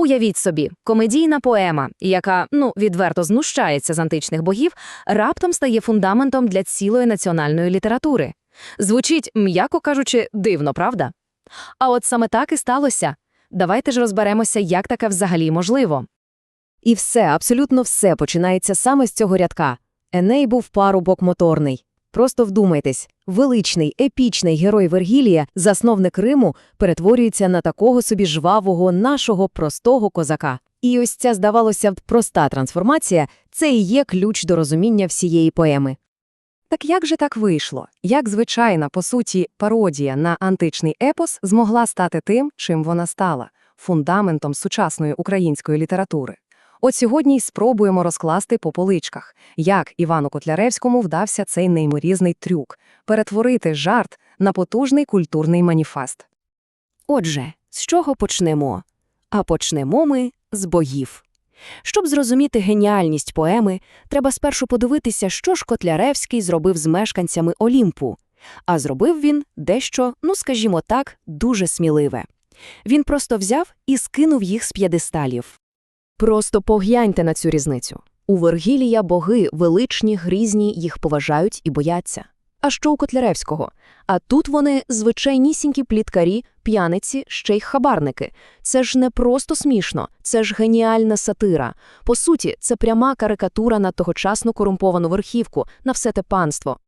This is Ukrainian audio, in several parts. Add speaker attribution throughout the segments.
Speaker 1: Уявіть собі, комедійна поема, яка, ну, відверто знущається з античних богів, раптом стає фундаментом для цілої національної літератури. Звучить, м'яко кажучи, дивно, правда? А от саме так і сталося. Давайте ж розберемося, як таке взагалі можливо.
Speaker 2: І все, абсолютно все починається саме з цього рядка. Еней був парубок моторний. Просто вдумайтесь, величний, епічний герой Вергілія, засновник Риму, перетворюється на такого собі жвавого, нашого простого козака. І ось ця, здавалося б, проста трансформація – це і є ключ до розуміння всієї поеми. Так як же так вийшло? Як звичайна, по суті, пародія на античний епос змогла стати тим, чим вона стала – фундаментом сучасної української літератури? От сьогодні й спробуємо розкласти по поличках, як Івану Котляревському вдався цей нейморізний трюк – перетворити жарт на потужний культурний маніфест.
Speaker 1: Отже, з чого почнемо? А почнемо ми з богів. Щоб зрозуміти геніальність поеми, треба спершу подивитися, що ж Котляревський зробив з мешканцями Олімпу. А зробив він дещо, ну скажімо так, дуже сміливе. Він просто взяв і скинув їх з п'єдесталів.
Speaker 2: Просто погляньте на цю різницю. У Вергілія боги величні, грізні, їх поважають і бояться. А що у Котляревського? А тут вони звичайнісінькі пліткарі, п'яниці, ще й хабарники. Це ж не просто смішно, це ж геніальна сатира. По суті, це пряма карикатура на тогочасну корумповану верхівку, на все те панство.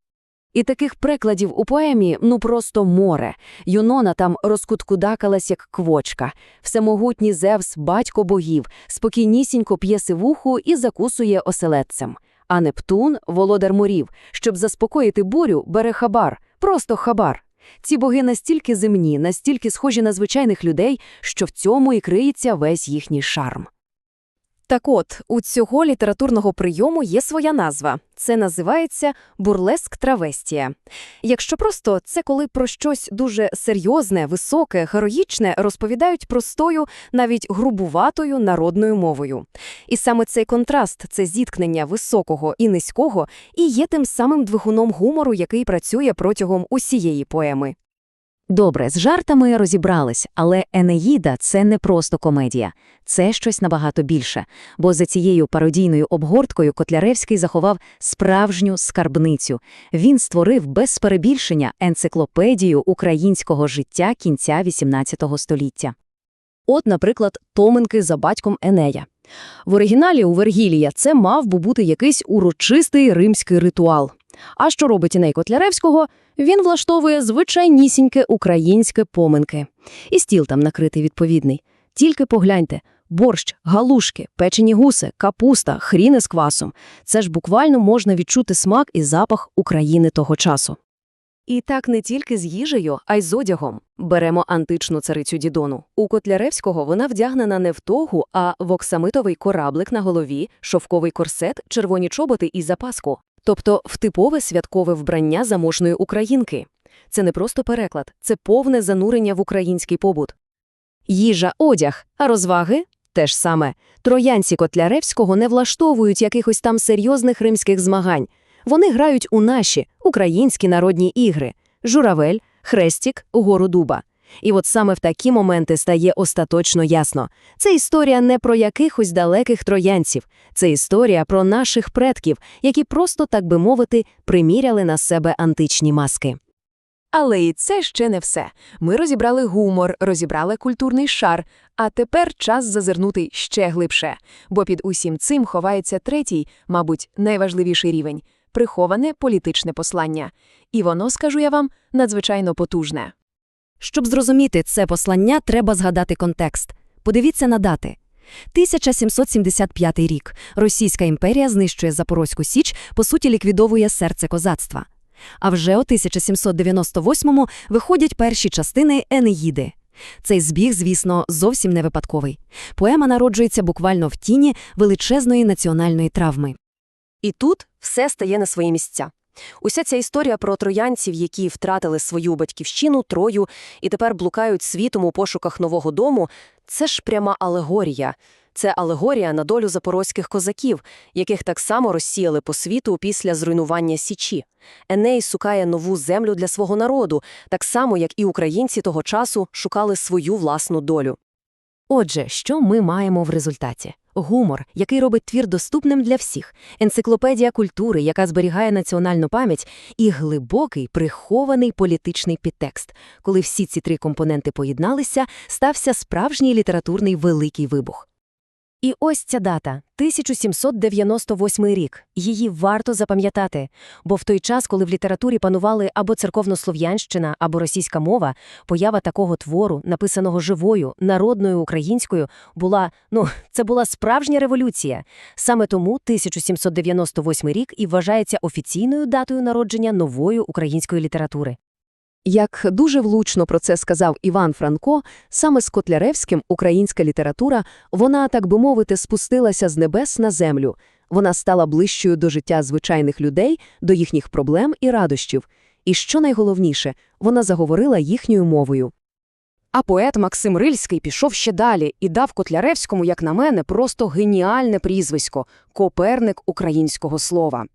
Speaker 2: І таких прикладів у поемі ну просто море. Юнона там розкуткудакалась, як квочка. Всемогутній Зевс, батько богів, спокійнісінько п'є сивуху і закусує оселедцем. А Нептун, володар морів, щоб заспокоїти бурю, бере хабар. Просто хабар. Ці боги настільки земні, настільки схожі на звичайних людей, що в цьому і криється весь їхній шарм. Так от, у цього літературного прийому є своя назва. Це називається бурлеск травестія. Якщо просто, це коли про щось дуже серйозне, високе, героїчне розповідають простою, навіть грубуватою народною мовою. І саме цей контраст, це зіткнення високого і низького, і є тим самим двигуном гумору, який працює протягом усієї поеми. Добре, з жартами розібрались, але Енеїда – це не просто комедія. Це щось набагато більше, бо за цією пародійною обгорткою Котляревський заховав справжню скарбницю. Він створив без перебільшення енциклопедію українського життя кінця XVIII століття. От, наприклад, томинки за батьком Енея. В оригіналі у Вергілія це мав би бути якийсь урочистий римський ритуал. А що робить Іней Котляревського? Він влаштовує звичайнісіньке українське поминки. І стіл там накритий відповідний. Тільки погляньте – борщ, галушки, печені гуси, капуста, хріни з квасом. Це ж буквально можна відчути смак і запах України того часу. І так не тільки з їжею, а й з одягом. Беремо античну царицю Дідону. У Котляревського вона вдягнена не в тогу, а в оксамитовий кораблик на голові, шовковий корсет, червоні чоботи і запаску. Тобто в типове святкове вбрання заможної українки. Це не просто переклад, це повне занурення в український побут. Їжа, одяг, а розваги – те ж саме. Троянці Котляревського не влаштовують якихось там серйозних римських змагань. Вони грають у наші, українські народні ігри – журавель, хрестік, гору дуба. І от саме в такі моменти стає остаточно ясно. Це історія не про якихось далеких троянців, це історія про наших предків, які просто, так би мовити, приміряли на себе античні маски.
Speaker 3: Але і це ще не все. Ми розібрали гумор, розібрали культурний шар, а тепер час зазирнути ще глибше, бо під усім цим ховається третій, мабуть, найважливіший рівень приховане політичне послання. І воно, скажу я вам, надзвичайно потужне.
Speaker 1: Щоб зрозуміти це послання, треба згадати контекст. Подивіться на дати. 1775 рік. Російська імперія знищує Запорозьку Січ, по суті ліквідовує серце козацтва. А вже у 1798-му виходять перші частини Енеїди. Цей збіг, звісно, зовсім не випадковий. Поема народжується буквально в тіні величезної національної травми.
Speaker 2: І тут все стає на свої місця. Уся ця історія про троянців, які втратили свою батьківщину, трою і тепер блукають світом у пошуках нового дому, це ж пряма алегорія. Це алегорія на долю запорозьких козаків, яких так само розсіяли по світу після зруйнування Січі. Еней шукає нову землю для свого народу, так само, як і українці того часу шукали свою власну долю. Отже, що ми маємо в результаті? Гумор, який робить твір доступним для всіх, енциклопедія культури, яка зберігає національну пам'ять, і глибокий, прихований політичний підтекст. Коли всі ці три компоненти поєдналися, стався справжній літературний великий вибух. І ось ця дата – 1798 рік. Її варто запам'ятати, бо в той час, коли в літературі панували або церковнослов'янщина, або російська мова, поява такого твору, написаного живою, народною українською, була, ну, це була справжня революція. Саме тому 1798 рік і вважається офіційною датою народження нової української літератури. Як дуже влучно про це сказав Іван Франко, саме з Котляревським українська література, вона, так би мовити, спустилася з небес на землю. Вона стала ближчою до життя звичайних людей, до їхніх проблем і радощів. І що найголовніше, вона заговорила їхньою мовою.
Speaker 3: А поет Максим Рильський пішов ще далі і дав Котляревському, як на мене, просто геніальне прізвисько – Коперник українського слова.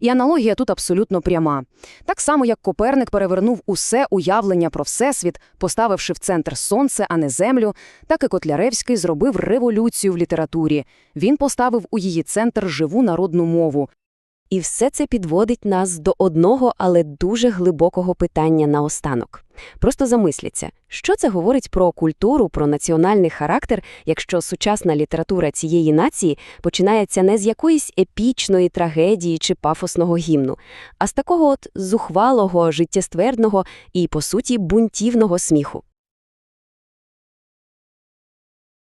Speaker 3: І аналогія тут абсолютно пряма. Так само, як Коперник перевернув усе уявлення про Всесвіт, поставивши в центр сонце, а не землю, так і Котляревський зробив революцію в літературі. Він поставив у її центр живу народну мову.
Speaker 1: І все це підводить нас до одного, але дуже глибокого питання наостанок. Просто замисліться, що це говорить про культуру, про національний характер, якщо сучасна література цієї нації починається не з якоїсь епічної трагедії чи пафосного гімну, а з такого от зухвалого, життєствердного і, по суті, бунтівного сміху.